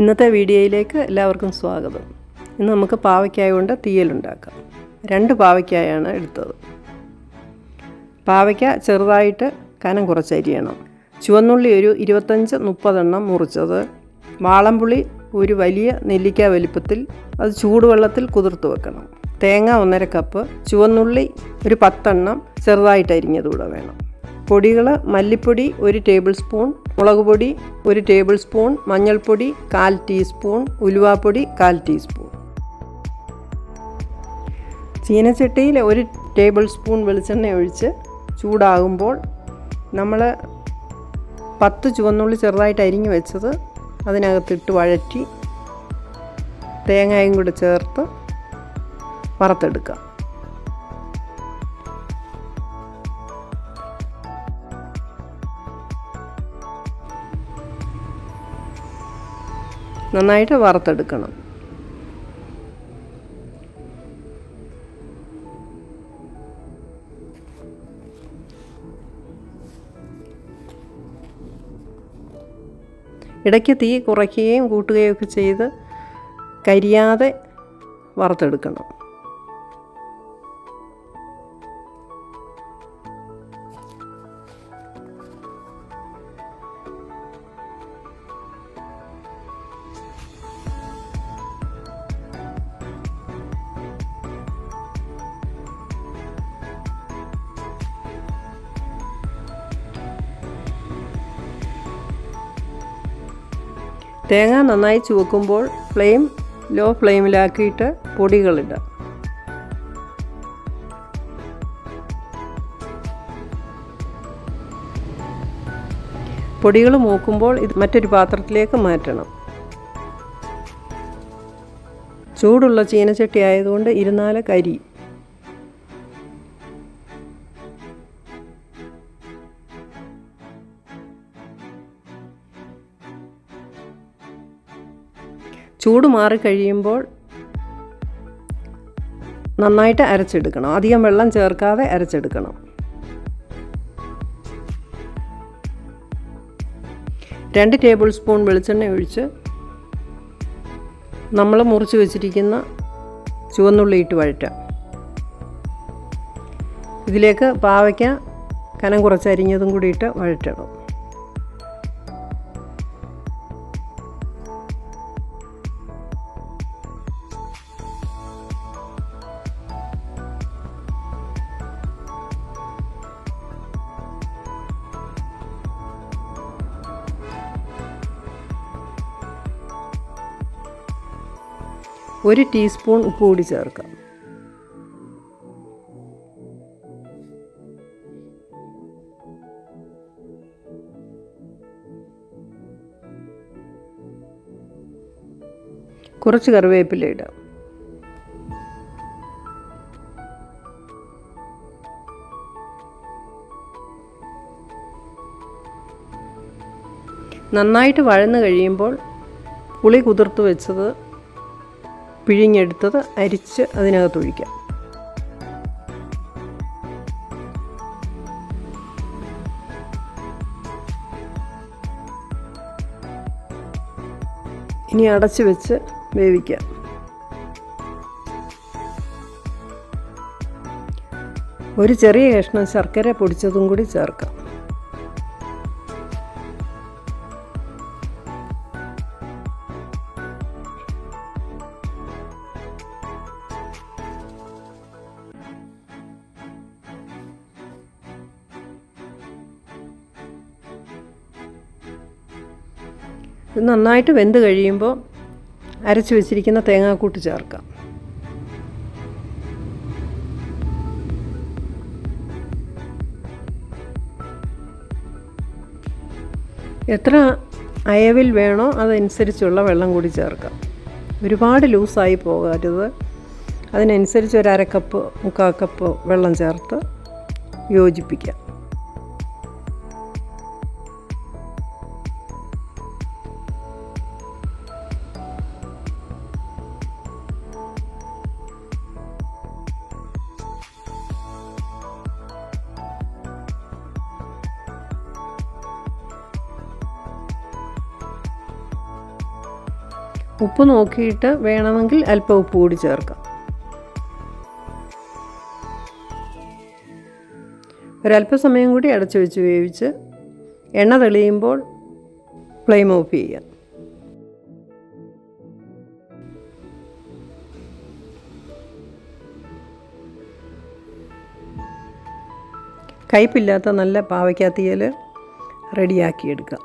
ഇന്നത്തെ വീഡിയോയിലേക്ക് എല്ലാവർക്കും സ്വാഗതം. ഇന്ന് നമുക്ക് പാവയ്ക്കായ കൊണ്ട് തീയലുണ്ടാക്കാം. രണ്ട് പാവയ്ക്കായാണ് എടുത്തത്. പാവയ്ക്ക ചെറുതായിട്ട് കനം കുറച്ചരിയണം. ചുവന്നുള്ളി ഒരു ഇരുപത്തഞ്ച് മുപ്പതെണ്ണം മുറിച്ചത്. വാളംപുളി ഒരു വലിയ നെല്ലിക്ക വലിപ്പത്തിൽ അത് ചൂടുവെള്ളത്തിൽ കുതിർത്ത് വെക്കണം. തേങ്ങ ഒന്നര കപ്പ് ചുവന്നുള്ളി ഒരു പത്തെണ്ണം ചെറുതായിട്ട് അരിഞ്ഞതുകൂടെ വേണം. പൊടികൾ മല്ലിപ്പൊടി ഒരു ടേബിൾ സ്പൂൺ മുളക് പൊടി ഒരു ടേബിൾ സ്പൂൺ മഞ്ഞൾപ്പൊടി കാൽ ടീസ്പൂൺ ഉലുവാപ്പൊടി കാൽ ടീസ്പൂൺ. ചീനച്ചട്ടിയിൽ ഒരു ടേബിൾ സ്പൂൺ വെളിച്ചെണ്ണ ഒഴിച്ച് ചൂടാകുമ്പോൾ നമ്മൾ പത്ത് ചുവന്നുള്ളി ചെറുതായിട്ട് അരിഞ്ഞു വെച്ചത് അതിനകത്തിട്ട് വഴറ്റി തേങ്ങയും കൂടെ ചേർത്ത് വറുത്തെടുക്കാം നന്നായിട്ട് വറുത്തെടുക്കണം. ഇടയ്ക്ക് തീ കുറയ്ക്കുകയും കൂട്ടുകയും ഒക്കെ ചെയ്ത് കരിയാതെ വറുത്തെടുക്കണം. തേങ്ങ നന്നായി ചുവക്കുമ്പോൾ ഫ്ലെയിം ലോ ഫ്ലെയിമിലാക്കിയിട്ട് പൊടികളിടാം പൊടികൾ മൂക്കുമ്പോൾ ഇത് മറ്റൊരു പാത്രത്തിലേക്ക് മാറ്റണം. ചൂടുള്ള ചീനച്ചട്ടി ആയതുകൊണ്ട് ഇരുന്നാൽ കരി. ചൂട് മാറിക്കഴിയുമ്പോൾ നന്നായിട്ട് അരച്ചെടുക്കണം. അധികം വെള്ളം ചേർക്കാതെ അരച്ചെടുക്കണം. രണ്ട് ടേബിൾ സ്പൂൺ വെളിച്ചെണ്ണ ഒഴിച്ച് നമ്മൾ മുറിച്ച് വെച്ചിരിക്കുന്ന ചുവന്നുള്ളി ഇട്ട് വഴറ്റാം ഇതിലേക്ക് പാവയ്ക്ക കനം കുറച്ച് അരിഞ്ഞതും കൂടി ഇട്ട് വഴറ്റണം. ഒരു ടീസ്പൂൺ ഉപ്പ് കൂടി ചേർക്കാം കുറച്ച് കറിവേപ്പില ഇടാം നന്നായിട്ട് വഴന്നു കഴിയുമ്പോൾ പുളി കുതിർത്ത് വെച്ചത് പിഴിഞ്ഞെടുത്തത് അരിച്ച് അതിനകത്തൊഴിക്കാം ഇനി അടച്ചു വെച്ച് വേവിക്കാം. ഒരു ചെറിയ കഷ്ണം ശർക്കര പൊടിച്ചതും കൂടി ചേർക്കാം. ഇത് നന്നായിട്ട് വെന്ത് കഴിയുമ്പോൾ അരച്ച് വെച്ചിരിക്കുന്ന തേങ്ങാക്കൂട്ട് ചേർക്കാം. എത്ര അയവിൽ വേണോ അതനുസരിച്ചുള്ള വെള്ളം കൂടി ചേർക്കാം. ഒരുപാട് ലൂസായി പോകരുത്. അതിനനുസരിച്ച് ഒരു അര കപ്പ് മുക്കാൽ കപ്പ് വെള്ളം ചേർത്ത് യോജിപ്പിക്കാം. ഉപ്പ് നോക്കിയിട്ട് വേണമെങ്കിൽ അല്പം ഉപ്പ് കൂടി ചേർക്കാം. ഒരല്പസമയം കൂടി അടച്ചു വെച്ച് വേവിച്ച് എണ്ണ തെളിയുമ്പോൾ ഫ്ലെയിം ഓഫ് ചെയ്യുക കയ്പില്ലാത്ത നല്ല പാവയ്ക്കാത്തിയൽ റെഡിയാക്കിയെടുക്കാം